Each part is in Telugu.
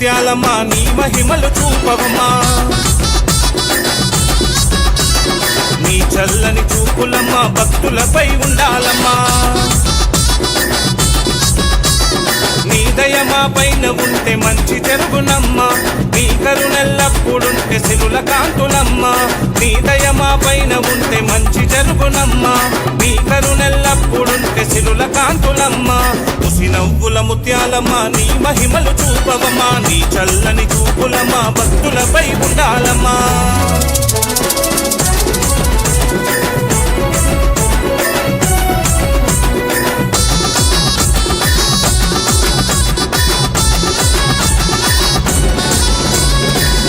ముత్యాలమ్మా నీ మహిమలు చూపవమా నీ చల్లని చూపులమ్మా భక్తులపై ఉండాలమ్మా. నీ దయమా పైన ఉంటే మంచి జరుగునమ్మా నీ కరుణెల్లప్పుడుంటే సిరుల కాంతులమ్మా. నీ దయమా పైన ఉంటే మంచి జరుగునమ్మా నీ కరుణెల్లప్పుడుంటే సిరుల కాంతులమ్మా. నవ్వుల ముత్యాలమ్మా నీ మహిమలు చూపవమ్మా నీ చల్లని చూపులమ్మా భక్తులపై ఉండాలమ్మా.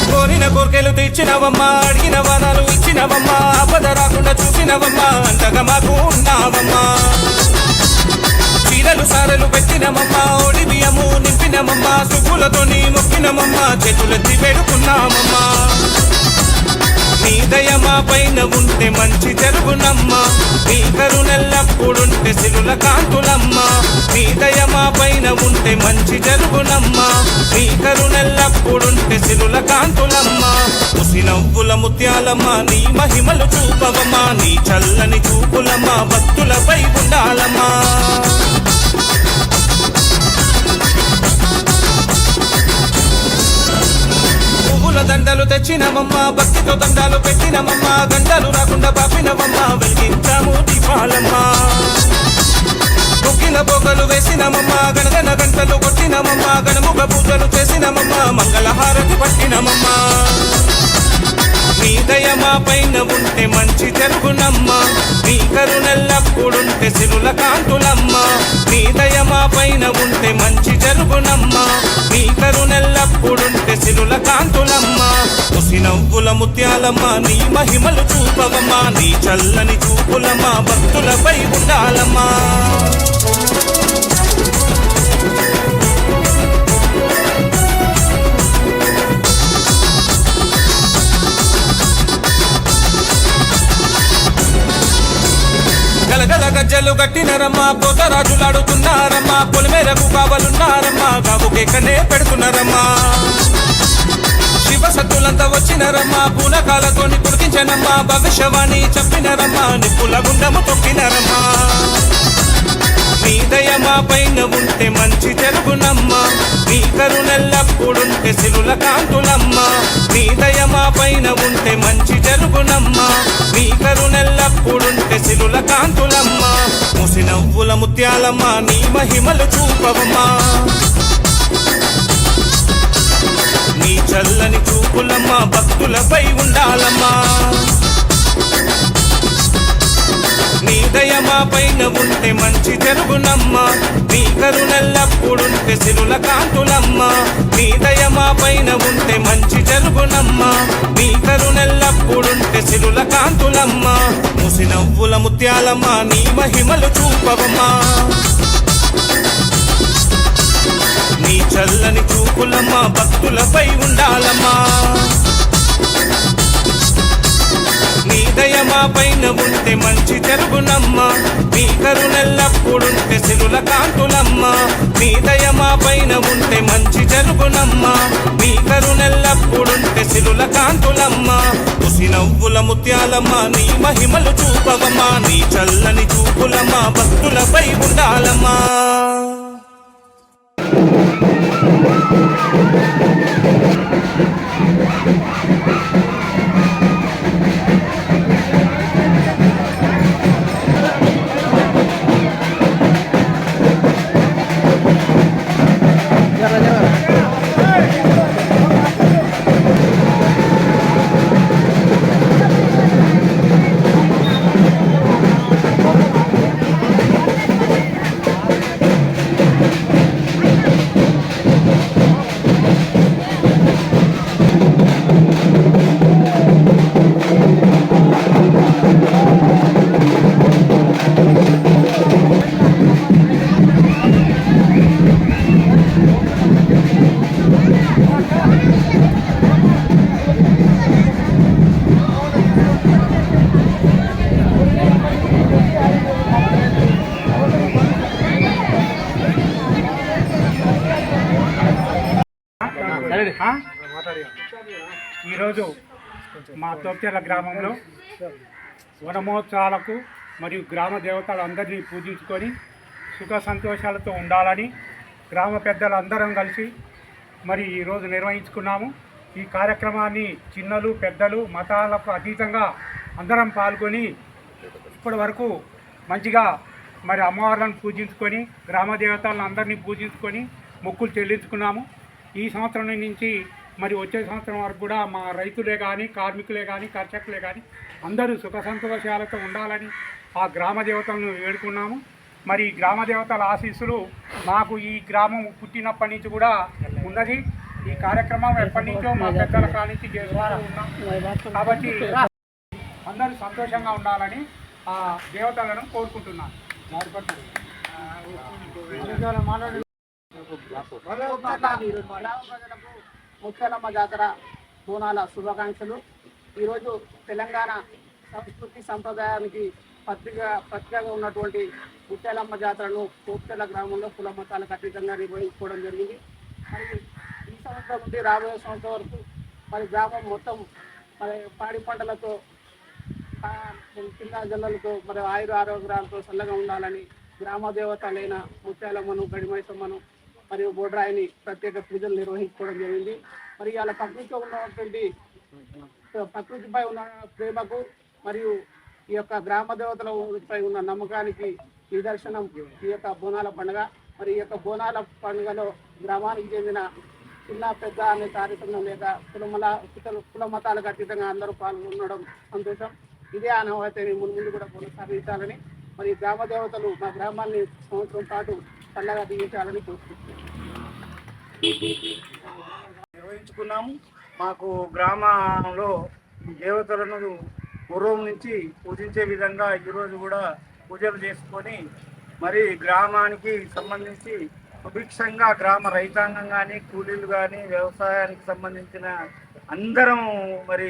కోరిన కోరికలు తెచ్చినవమ్మా అడిగిన వరాలు ఇచ్చినవమ్మా ఆపద రాకుండా చూసినవమ్మా అంతగా మాకు ఉన్నావమ్మా. చీరలు సారలు పెట్టినమమ్మా ఒడి బియ్యము నింపినమమ్మా సుబ్బులతోని మొక్కినమమ్మా చేతులెత్తి పెడుకున్నామమ్మా నీ దయమా పైన ఉంటే మంచి జరుగునమ్మా. నీ కరుణెల్లప్పుడుంటే సిరుల కాంతులమ్మా. నీ దయమా పైన ఉంటే మంచి జరుగునమ్మా. నీ కరుణెల్లప్పుడుంటే సిరుల కాంతులమ్మా. ఉసి నవ్వుల ముత్యాలమ్మా నీ మహిమలు చూపవమ్మా. నీ చల్లని చూపులమ్మా భక్తులపై ఉండాలమ్మా. తెచ్చినవమ్మా భక్తితో దండాలు పెట్టినమమ్మా గంటలు రాకుండా పాపినవమ్మా వెలిగించాము దీపాలమ్మా. ముగ్గిన బొగలు వేసినమమ్మా గణగన గంటలు కొట్టినమమ్మా గణముఖ పూజలు చేసినమమ్మా మంగళహారతి పట్టినమమ్మా. నీ దయమా పైన ఉంటే మంచి జరుగునమ్మా. నీ కరుణల్లప్పుడుంటే సిరుల కాంతులమ్మా. నీ దయమా పైన ఉంటే మంచి జరుగునమ్మా. నీ కరుణల్లప్పుడుంటే సిరుల కాంతులమ్మా. ఉసి నవ్వుల ముత్యాలమ్మా నీ మహిమలు చూపవమ్మా నీ చల్లని చూపులమ్మా భక్తులపై ఉండాలమ్మా. గలగల గజ్జలు గట్టినరమ్మా పోతరాజులాడుతున్నారమ్మా పొలిమేరకు కావలున్నారమ్మా గాబుకేకనే పెడుతున్నారమ్మా. శివ సత్తులంతా వచ్చినరమ్మా పూనకాలతోని కురికించనమ్మా భవిష్యవాణి చెప్పినరమ్మా నిప్పుల గుండము తొక్కినరమ్మా నీ దయమా పైన ఉంటే మంచి జరుగునమ్మా. నీ కరుణెల్లప్పుడుంటే సిరుల కాంతులమ్మా. నీ దయమా పైన ఉంటే మంచి జరుగునమ్మా. నీ కరుణెల్లప్పుడుంటే సిరుల కాంతులమ్మా. ముసి నవ్వుల ముత్యాలమ్మా నీ మహిమలు చూపవమ్మా. ఉండాలమ్మా భక్తులపై ఉండాలమ్మా. నీ దయమా పైన ఉంటే మంచి జరుగునమ్మా. నీ కరుణల్లప్పుడుంటే సిరుల కాంతులమ్మా. నీ దయమా పైన ఉంటే మంచి జరుగునమ్మా. నీ కరుణల్లప్పుడుంటే సిరుల కాంతులమ్మా. ముసి నవ్వుల ముత్యాలమ్మా నీ మహిమలు చూపవమ్మా. నీ చల్లని చూపులమ్మా భక్తులపై ఉండాలమ్మా. పైన ఉంటే మంచి జరుగునమ్మ. మీ కరుణెల్లప్పుడుంటే సిరుల కాంతులమ్మ. మీ దయమా పైన ఉంటే మంచి జరుగునమ్మ. మీ కరుణెల్లప్పుడుంటే సిరుల కాంతులమ్మ. ఉసి నవ్వుల ముత్యాలమ్మ నీ మహిమలు చూపవమ్మా. నీ చల్లని చూపులమ్మా భక్తులపై ఉండాలమ్మా. ఈరోజు మా తోప్చెర్ల గ్రామంలో వనమహోత్సవాలకు మరియు గ్రామ దేవతలందరినీ పూజించుకొని సుఖ సంతోషాలతో ఉండాలని గ్రామ పెద్దలందరం కలిసి మరి ఈరోజు నిర్వహించుకున్నాము. ఈ కార్యక్రమాన్ని చిన్నలు పెద్దలు మతాలకు అతీతంగా అందరం పాల్గొని ఇప్పటి వరకు మంచిగా మరి అమ్మవార్లను పూజించుకొని గ్రామ దేవతలను అందరినీ పూజించుకొని మొక్కులు చెల్లించుకున్నాము. ఈ సంవత్సరం నుంచి మరి వచ్చే సంవత్సరం వరకు కూడా మా రైతులే కానీ కార్మికులే కానీ కర్షకులే కానీ అందరూ సుఖ సంతోషాలతో ఉండాలని ఆ గ్రామ దేవతలను వేడుకున్నాము. మరి గ్రామ దేవతల ఆశీస్సులు మాకు ఈ గ్రామం పుట్టినప్పటి నుంచి కూడా ఉన్నది. ఈ కార్యక్రమం ఎప్పటి నుంచో మా పెద్దల కాడి నుంచి చేస్తూ ఉన్నాం. కాబట్టి అందరూ సంతోషంగా ఉండాలని ఆ దేవతలను కోరుకుంటున్నాను. ముత్యాలమ్మ జాతర బోనాల శుభాకాంక్షలు. ఈరోజు తెలంగాణ సంస్కృతి సంప్రదాయానికి పత్రిక పత్రికగా ఉన్నటువంటి ముత్యాలమ్మ జాతరను కోప్తెల గ్రామంలో కుల మతాలకు అతీతంగా నిర్వహించుకోవడం జరిగింది. మరి ఈ సంవత్సరం నుండి రాబోయే సంవత్సరం వరకు మరి గ్రామం మొత్తం మరి పాడి పంటలతో కింద జల్లలతో మరి ఆయుర ఆరోగ్యాలతో చల్లగా ఉండాలని గ్రామ దేవతలైన ముత్యాలమ్మను గడిమైసమ్మను మరియు బోడ్రాయిని ప్రత్యేక పూజలు నిర్వహించుకోవడం జరిగింది. మరి అలా ప్రకృతిలో ఉన్నటువంటి ప్రకృతిపై ఉన్న ప్రేమకు మరియు ఈ యొక్క గ్రామ దేవతలపై ఉన్న నమ్మకానికి నిదర్శనం ఈ యొక్క బోనాల పండుగ. మరి ఈ యొక్క బోనాల పండుగలో గ్రామానికి చెందిన చిన్న పెద్ద అనే కార్యక్రమం లేక కులమల కుల- కుల మతాలకు అతీతంగా అందరూ పాల్గొనడం సంతోషం. ఇదే అనుభవతని ముందు ముందు కూడా కొనసాగించాలని మరి గ్రామ దేవతలు మా గ్రామాన్ని సంవత్సరం పాటు పండగ దీవించాలని కోరుకుంటున్నాను నిర్వహించుకున్నాము. మాకు గ్రామంలో దేవతలను పూర్వం నుంచి పూజించే విధంగా ఈరోజు కూడా పూజలు చేసుకొని మరి గ్రామానికి సంబంధించి సుభిక్షంగా గ్రామ రైతాంగం కానీ కూలీలు కానీ వ్యవసాయానికి సంబంధించిన అందరం మరి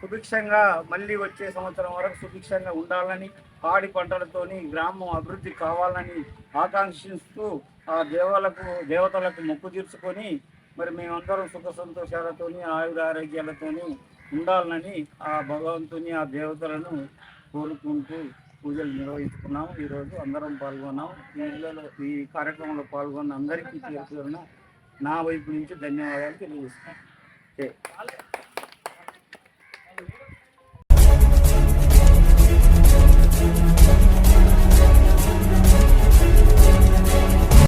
సుభిక్షంగా మళ్ళీ వచ్చే సంవత్సరం వరకు సుభిక్షంగా ఉండాలని పాడి పంటలతోని గ్రామం అభివృద్ధి కావాలని ఆకాంక్షిస్తూ ఆ దేవాలకు దేవతలకు మొక్కు తీర్చుకొని మరి మేమందరం సుఖ సంతోషాలతోని ఆయుర ఆరోగ్యాలతోని ఉండాలని ఆ భగవంతుని ఆ దేవతలను కోరుకుంటూ పూజలు నిర్వహించుకున్నాము ఈరోజు అందరం పాల్గొన్నాం ఇళ్ళలో ఈ కార్యక్రమంలో పాల్గొన్న అందరికీ పేరు నా వైపు నుంచి ధన్యవాదాలు తెలియజేస్తున్నాను.